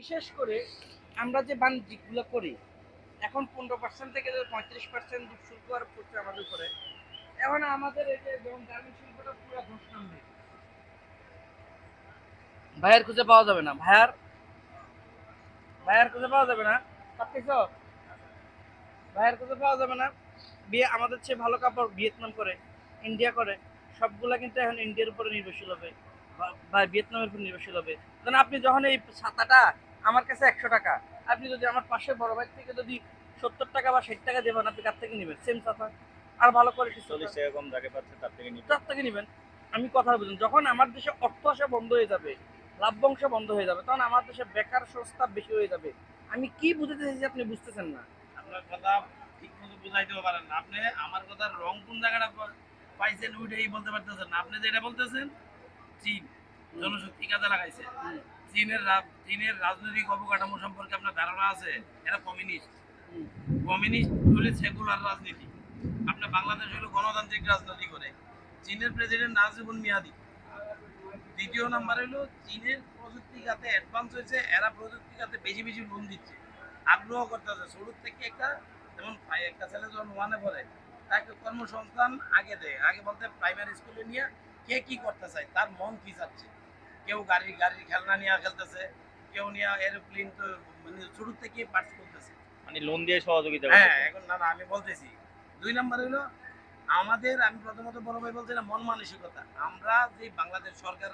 বিশেষ করে আমরা যে বাণিজ্যিকগুলো করি, এখন পনেরো পার্সেন্ট থেকে পঁয়ত্রিশ পার্সেন্ট শুল্ক আরোপ করছে আমাদের উপরে। এখন আমাদের এই যে যেমন গার্মেন্ট শিল্পটা পুরো ঘোষণা নেই ভাইয়ার খুঁজে পাওয়া যাবে না। ভাইয়ার ভাইয়ার খুঁজে পাওয়া যাবে না। পাচ্ছিস ভাইয়ার খুঁজে পাওয়া যাবে না। বিয়ে আমাদের চেয়ে ভালো কাপড় ভিয়েতনাম করে, ইন্ডিয়া করে। সবগুলা কিন্তু এখন ইন্ডিয়ার উপরে নির্ভরশীল হবে। বা ভিয়েতনামের উপর নির্ভরশীল হবে। কারণ আপনি যখন এই ছাতাটা আমার কাছে একশো টাকা। আপনি যদি আমার পাশের বড় ভাই থেকে যদি সত্তর টাকা বা ষাট টাকা দেবেন আপনি কার থেকে নেবেন। সেম ছাতা আর ভালো কোয়ালিটি চল্লিশ টাকা কম যাকে পাচ্ছে তার থেকে নিতে তার থেকে নেবেন। আমি কথা বুঝুন যখন আমার দেশে অর্থ আসা বন্ধ হয়ে যাবে লাভ্যাংশ বন্ধ হয়ে যাবে তখন আমার দেশে বেকার সংস্থা বেশি হয়ে যাবে। আমি কি বুঝতে চাইছি আপনি বুঝতেছেন না? আপনার কথা ঠিক মতো বুঝাইতেও পারেন না। আপনি আমার কথার রং কোন জায়গাটা পাইছেন ওইটাই বলতে পারতেছেন না। আপনি যেটা বলতেছেন চীন। জনশক্তি কাজে লাগাইছে। চীনের চীনের রাজনৈতিক অবকাঠামো সম্পর্কে আপনার ধারণা আছে? এরা কমিউনিস্ট। কমিউনিস্ট হলে সেকুলার রাজনীতি। আপনার বাংলাদেশ হলো গণতান্ত্রিক রাজনীতি করে। চীনের প্রেসিডেন্ট নাজিবুল মিয়াদি। দ্বিতীয় নাম্বার হলো চীনের প্রযুক্তি খাতে অ্যাডভান্স হয়েছে, এরা প্রযুক্তি খাতে বেশি বেশি লোন দিচ্ছে। আগ্রহ করতেছে। শুরু থেকে একটা, যেমন একটা ছেলে যখন ওয়ানে পড়ে, তাকে কর্মসংস্থান আগে দেয়। আগে বলতে প্রাইমারি স্কুলে নিয়ে কে কি করতে চায়, তার মন কি চাচ্ছে? কেউ গাড়ি গাড়ির খেলনা নিয়ে খেলতেছে কেউ নিয়ে এরোপ্লেন তো মানে শুরু থেকে পার্টস করতেছে। মানে লোন দিয়ে সহযোগিতা হ্যাঁ এখন না না আমি বলতেছি দুই নম্বর হলো আমাদের আমি প্রথমত বড় ভাই বলছিলাম মন মানসিকতা। আমরা যে বাংলাদেশ সরকার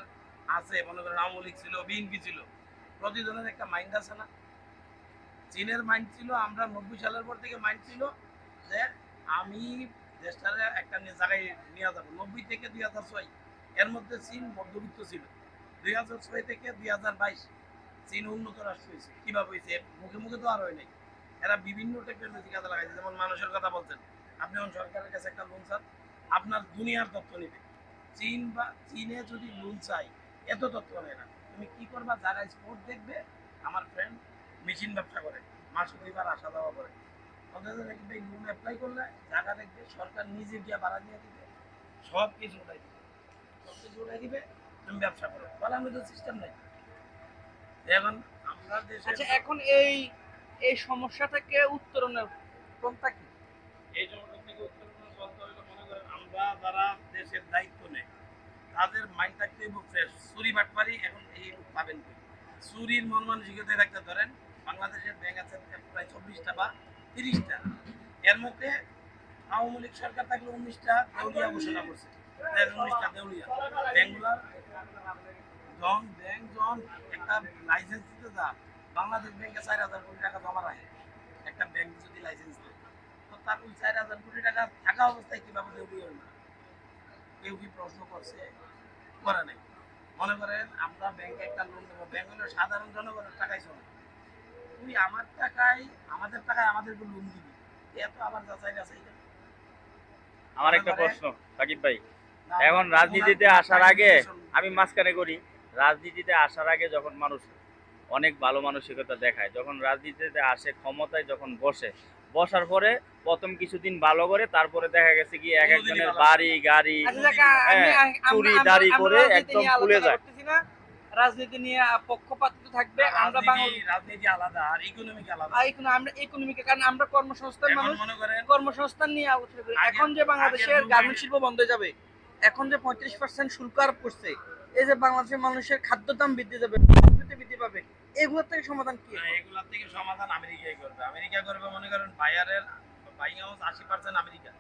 আছে মনে করেন আওয়ামী লীগ ছিল বিএনপি ছিল প্রতিজনের একটা মাইন্ড আছে না? চীনের মাইন্ড ছিল আমরা নব্বই সালের পর থেকে মাইন্ড ছিল যে আমি দেশটারে একটা জায়গায় নিয়ে যাব। নব্বই থেকে দুই হাজার ছয় এর মধ্যে চীন মধ্যবিত্ত ছিল। দুই হাজার ছয় থেকে দুই হাজার বাইশ চীন উন্নত রাষ্ট্র হয়েছে, কীভাবে হয়েছে মুখে মুখে তো আর হয় নাই। এরা বিভিন্ন টেকনোলজি কাজে লাগাইছে, যেমন মানুষের কথা বলছেন। আপনি যখন সরকারের কাছে একটা লোন চান, আপনার দুনিয়ার তথ্য নেবে। চীন বা চীনে যদি লোন চাই, এত তথ্য নেয় না। তুমি কি করবা? যারা স্পোর্ট দেখবে, আমার ফ্রেন্ড মেশিন ব্যবসা করে, মাসে দুইবার আসা যাওয়া করে। ওদের দেখবে লোন অ্যাপ্লাই করলে জায়গা দেখবে সরকার নিজে গিয়ে ভাড়া দিয়ে দিবে সব কিছু উঠাই দিবে। সব কিছু উঠাই দিবে তুমি ব্যবসা করো। আমি তো সিস্টেম নাই। এখন আমরা দেশে আচ্ছা এখন এই এই সমস্যা থেকে উত্তরণের পন্থা কি? এই সংগঠন থেকে উত্তরণ চলতে হলে মনে করেন আমরা যারা দেশের দায়িত্ব নেই তাদের মাইন্ড থাকতে ফ্রেশ চুরি বাটপারি এখন এই পাবেন কই চুরির মন মানসিকতায় রাখতে ধরেন বাংলাদেশের ব্যাংক আছে প্রায় চব্বিশটা বা তিরিশটা। এর মধ্যে আওয়ামী লীগ সরকার থাকলে উনিশটা দেউলিয়া ঘোষণা করছে। ব্যাংক একটা মনে করেন, আমরা ব্যাংকে একটা লোন দেবো। ব্যাংক হলো সাধারণ জনগণের টাকায় চলে। তুই আমার টাকায়, আমাদের টাকায় আমাদেরকে লোন দিবি। এত আবার যাচাই যাচাই? আমার একটা প্রশ্ন, সাকিব ভাই। এখন রাজনীতিতে আসার আগে আমি মাঝখানে করি। রাজনীতিতে আসার আগে যখন মানুষ অনেক ভালো মানসিকতা দেখায় যখন রাজনীতিতে আসে ক্ষমতায় যখন বসে বসার পরে প্রথম কিছুদিন ভালো করে তারপরে দেখা গেছে কি এক একজনের বাড়ি গাড়ি আচ্ছা হ্যাঁ, চুরি দাড়ি করে রাজনীতি একদম ফুলে যায়। রাজনীতি নিয়ে পক্ষপাতিত্ব থাকবে আমরা রাজনীতি আলাদা আর ইকোনমিক আলাদা। আমরা ইকোনমিকে কারণ আমরা কর্মসংস্থান মানুষ। কর্মসংস্থান নিয়ে আলোচনা করি। এখন যে বাংলাদেশের গার্মেন্ট শিল্প বন্ধ হয়ে যাবে এখন যে পঁয়ত্রিশ পার্সেন্ট শুল্ক আরোপ করছে এই যে বাংলাদেশের মানুষের খাদ্য দাম বৃদ্ধি যাবে বৃদ্ধি পাবে এগুলোর থেকে সমাধান কি? না, এগুলার থেকে সমাধান আমেরিকাই করবে। আমেরিকা করবে মনে করেন বায়ারের বাইং হাউস আশি পার্সেন্ট আমেরিকা।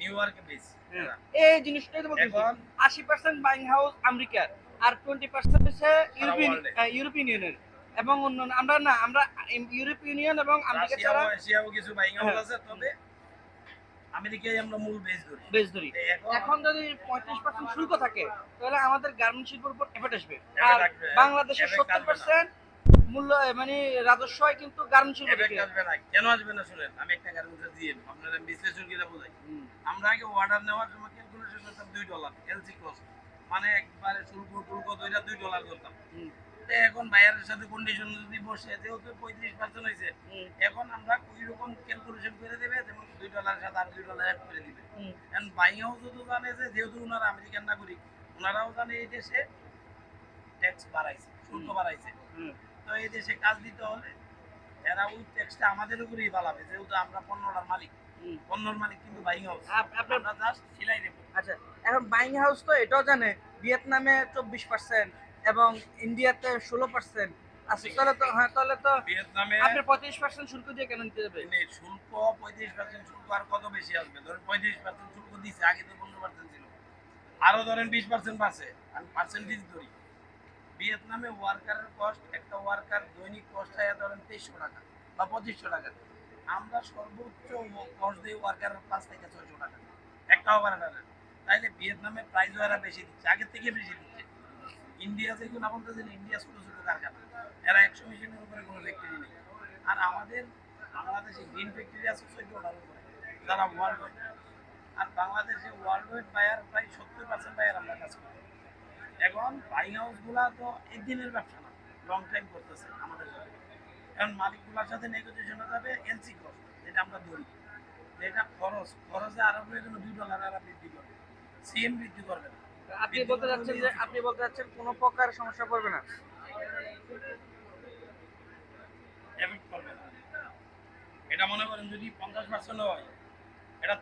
নিউ ইয়র্কে বেশ। হ্যাঁ। এই জিনিসটাই তো এখন আশি পার্সেন্ট বাইং হাউস আমেরিকার আর টোয়েন্টি পার্সেন্ট হচ্ছে ইউরোপিয়ান ইউরোপিয়ান ইউনিয়নের এবং অন্যান্য আমরা না আমরা ইউরোপিয়ান ইউনিয়ন এবং আমেরিকা ছাড়া এশিয়াও কিছু বাইং হাউস হ্যাঁ। আছে তবে আমেরিকায় আমরা মূল বেস ধরি। বেশ ধরি। এখন যদি পঁয়ত্রিশ পার্সেন্ট শুল্ক থাকে তাহলে আমাদের গার্মেন্ট শিল্পের উপর এফেক্ট আসবে। আর বাংলাদেশের সত্তর পার্সেন্ট মূল্য মানে রাজস্ব হয় কিন্তু গার্মেন্ট শিল্প এফেক্ট আসবে না। কেন আসবে না শুনেন? আমি একটা গার্মেন্টস দিয়ে আপনারা বিশ্লেষণ করে বোঝাই। হুম। আমরা আগে অর্ডার নেওয়ার সময় ক্যালকুলেশন করতাম দুই ডলার এলসি কস্ট মানে একবারে শুল্ক টুল্ক দুইটা দুই ডলার করতাম তো এখন বায়ারের সাথে কন্ডিশন যদি বসে যেহেতু পঁয়ত্রিশ পার্সেন্ট হয়েছে এখন আমরা ওই রকম ক্যালকুলেশন করে দেবে? যেমন দুই ডলারের সাথে আর দুই ডলার অ্যাড করে দিবে। এখন হাউসও তো জানে যে যেহেতু ওনারা আমেরিকান নাগরিক ওনারাও জানে এই দেশে ট্যাক্স বাড়াইছে শুল্ক বাড়াইছে। তো এই দেশে কাজ দিতে হলে এরা ওই ট্যাক্সটা আমাদের উপরেই বাড়াবে যেহেতু আমরা পণ্যটার মালিক। পণ্যর মালিক কিন্তু বাইং হাউস আপনার জাস্ট সিলাই দেবো। আচ্ছা এখন বাইং হাউস তো এটাও জানে ভিয়েতনামে চব্বিশ পার্সেন্ট এবং ইন্ডিয়াতে ষোলো পার্সেন্ট আচ্ছা তাহলে তো হ্যাঁ তাহলে তো ভিয়েতনামে আপনি পঁয়ত্রিশ পার্সেন্ট শুল্ক দিয়ে কেন নিতে যাবে? শুল্ক পঁয়ত্রিশ পার্সেন্ট শুল্ক আর কত বেশি আসবে? ধরেন পঁয়ত্রিশ পার্সেন্ট শুল্ক দিচ্ছে আগে তো পনেরো পার্সেন্ট ছিল। আরও ধরেন বিশ পার্সেন্ট বাড়ছে আমি পার্সেন্টেজ ধরি। ভিয়েতনামে ওয়ার্কারের কস্ট একটা ওয়ার্কার দৈনিক কস্ট হয় ধরেন তেইশশো টাকা বা পঁচিশশো টাকা। আমরা সর্বোচ্চ কস্ট দিই ওয়ার্কারের পাঁচ থেকে ছয়শো টাকা। একটা ওভারেটারের তাইলে ভিয়েতনামে প্রাইস ওরা বেশি দিচ্ছে আগের থেকে বেশি দিচ্ছে। ইন্ডিয়া যেগুলো বলতেছেন ইন্ডিয়া ছোট ছোট কারখানা। এরা একশো মেশিনের উপরে কোনো ফ্যাক্টরি নেই। আর আমাদের বাংলাদেশে গ্রিন ফ্যাক্টরি আছে চোদ্দটার উপরে। যারা ওয়ার্ল্ড ওয়াইড আর বাংলাদেশে ওয়ার্ল্ড ওয়াইড বায়ার প্রায় সত্তর পার্সেন্ট বায়ার আমরা কাজ করি। এখন বাইং হাউসগুলা তো একদিনের ব্যবসা না লং টাইম করতেছে আমাদের সাথে এখন মালিকগুলোর সাথে নেগোসিয়েশনে যাবে এলসি কস্ট যেটা আমরা ধরি। যেটা খরচ, খরচে আরও জন্য দুই ডলার আর বৃদ্ধি করবে সিএম বৃদ্ধি করবে না। আপনি বলতে চাচ্ছেন যে, আপনি বলতে চাচ্ছেন কোনো প্রকার সমস্যা পড়বে না? এটা মনে করেন যদি পঞ্চাশ পার্সেন্ট হয়, এটা